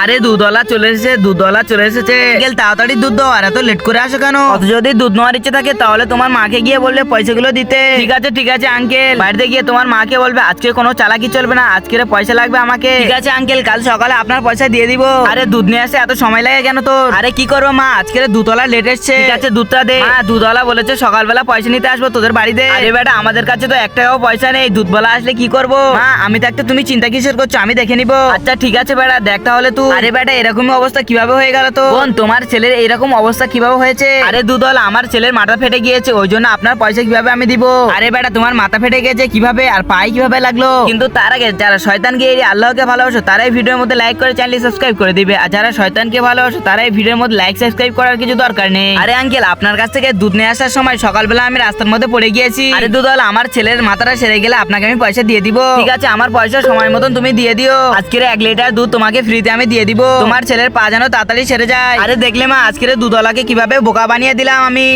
আরে দুধওয়ালা চলে এসেছে দুধওয়ালা চলে এসেছে। আঙ্কেল তাড়াতাড়ি দুধ দাও আর এত লেট করে আসো কেন? অত যদি দুধ নেওয়ার ইচ্ছে থাকে তাহলে তোমার মাকে গিয়ে বলবে পয়সাগুলো দিতে। ঠিক আছে ঠিক আছে আঙ্কেল। বাড়িতে গিয়ে তোমার মাকে বলবে আজকে কোনো চালাকি চলবে না আজকের পয়সা লাগবে আমাকে। ঠিক আছে আঙ্কেল কাল সকালে আপনার পয়সা দিয়ে দিব। আরে দুধ নিয়ে আসে এত সময় লাগে কেন তোর? আরে কি করব মা? আজকের দুধওয়ালা লেট এসছে। ঠিক আছে দুধটা দে। মা দুধওয়ালা বলেছে সকালবেলা পয়সা নিতে আসব তোদের বাড়িতে। আরে বেটা আমাদের কাছে তো এক টাকাও পয়সা নেই দুধওয়ালা আসলে কি করব? মা আমি থাকতে তুমি চিন্তা কিসের করছ আমি দেখে নিবো। আচ্ছা ঠিক আছে বেটা দেখ তাহলে তুই। আরে বেটা এরকমই অবস্থা কীভাবে হয়ে গেল তো বোন তোমার ছেলের এরকম অবস্থা কীভাবে হয়েছে? আরে দুধওয়ালা আমার ছেলের মাথা ফেটে গিয়েছে ওই জন্য আপনার পয়সা কীভাবে আমি দিব? আরে বেটা তোমার মাথা ফেটে গেছে কীভাবে আর পায়ে কীভাবে লাগল? কিন্তু তার আগে যারা শয়তানকে এড়িয়ে আল্লাহকে ভালোবাসো তারাই ভিডিওর মধ্যে লাইক করে চ্যানেল সাবস্ক্রাইব করে দিবে। আর যারা শয়তানকে ভালোবাসো তারাই ভিডিওর মধ্যে লাইক সাবস্ক্রাইব করার কিছু দরকার নেই। আরে আঙ্কেল আপনার কাছ থেকে দুধ নিয়ে আসার সময় সকালবেলা আমি রাস্তার মধ্যে পড়ে গিয়েছি। আরে দুধওয়ালা আমার ছেলের মাথাটা সেরে গেলে আপনাকে আমি পয়সা দিয়ে দিব। ঠিক আছে আমার পয়সা সময় মতন তুমি দিয়ে দিও। আজকের এক লিটার দুধ তোমাকে ফ্রিতে আমি দিয়ে দিব। তোমার ছেলের পা যেন তাড়াতাড়ি ছেড়ে যায়। আরে দেখলে মা, আজকের দুধলাকে কীভাবে বোকা বানিয়ে দিলাম আমি।